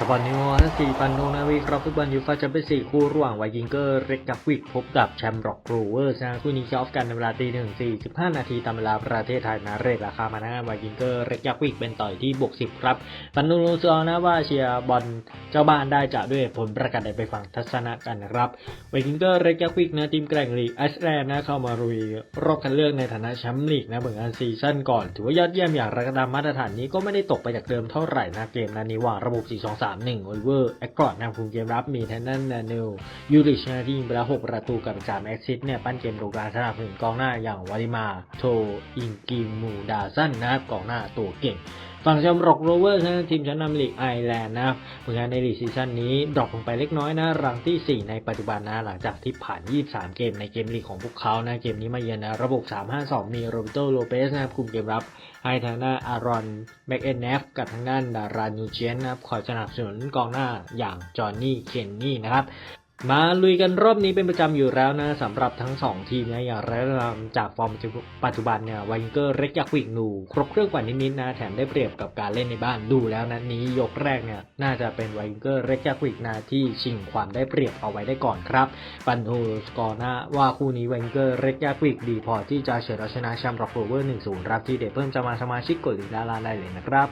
สปอนนิวทั้งสี่ปันโนนาวีครับฟุตบอลยูฟ่าแชมเปี้ยนส์ลีกคู่ระหว่างไวกิงเกอร์เรกกับวิกพบกับแชมป์ร็อกโรเวอร์สนะคู่นี้จะออฟกันในเวลาตีหนึ่งสี่สิบห้านาทีตามเวลาประเทศไทยนะเรทราคามานะไวกิงเกอร์เรกยักวิกเป็นต่อยที่บวกสิบครับปันโนโนซอนะว่าเชียร์บอลเจ้าบ้านได้จะด้วยผลประกาศใดไปฟังทัศนะกันนะครับไวกิงเกอร์เรกยักวิกนะทีมแกร่งลีกไอซ์แลนด์นะเข้ามารุยรอบคัดเลือกในฐานะแชมป์ลีกนะเหมือนกันซีซั่นก่อน ถือว่ายอดเยี่ยมอย่างรก็ตามมาตรฐานนี้ก็ไม่ได้ตกไปจากเดิมเท่าไหร่นะเกมนัดนี้ว่าระบบ4-2-3-1โอลิเวอร์แอคกอร์ดนำคุมเกมรับมีแทนนันนาเนลยูริชนาที่ยิงไปแล้ว6ประตูกับ3แอคซิสเนี่ยปั้นเกมตรงกลางสนับสนุนกองหน้าอย่างวาริมา โทอิงกิมูดาซันนะครับกองหน้าตัวเก่ง ฝั่งแชมป์ร็อกโรเวอร์นะทีมชั้นนำลีกไอแลนด์นะครับผลงานในลีกซีซั่นนี้ดรอปลงไปเล็กน้อยนะรังทีสี่ 4 ในปัจจุบันนะหลังจากที่ผ่าน 23 เกมในเกมลีกของพวกเขานะเกมนี้มาเยือนนะระบบ 3-5-2 มีโรเบโตโลเปสนะครับคุมเกมรับให้ทางด้าอารอนแม็กเอนเนฟกับทางด้านดารานูเจนนะครับคอยสนับสนุนกองหน้าอย่างจอห์นนี่เคนนี่นะครับ มาลุยกันรอบนี้เป็นประจำอยู่แล้วนะสำหรับทั้ง 2 ทีมนะอย่างไรก็ตามจากฟอร์มปัจจุบันเนี่ยไวเกอร์เร็กยักวิกนู ครบเครื่องกว่านิดๆนะแถมได้เปรียบกับการเล่นในบ้านดูแล้วนะนี้ยกแรกเนี่ยน่าจะเป็นไวเกอร์เร็กยักวิกนาที่ชิงความได้เปรียบเอาไว้ได้ก่อนครับปันโทสกอร์นะว่าคู่นี้ไวเกอร์เร็กยักวิกดีพอที่จะเฉือนเอาชนะแชมป์ร็อกโรเวอร์1-0รับที่เดเพิ่มจะมาสมาชิกกดลีกดาราได้เลยนะครับ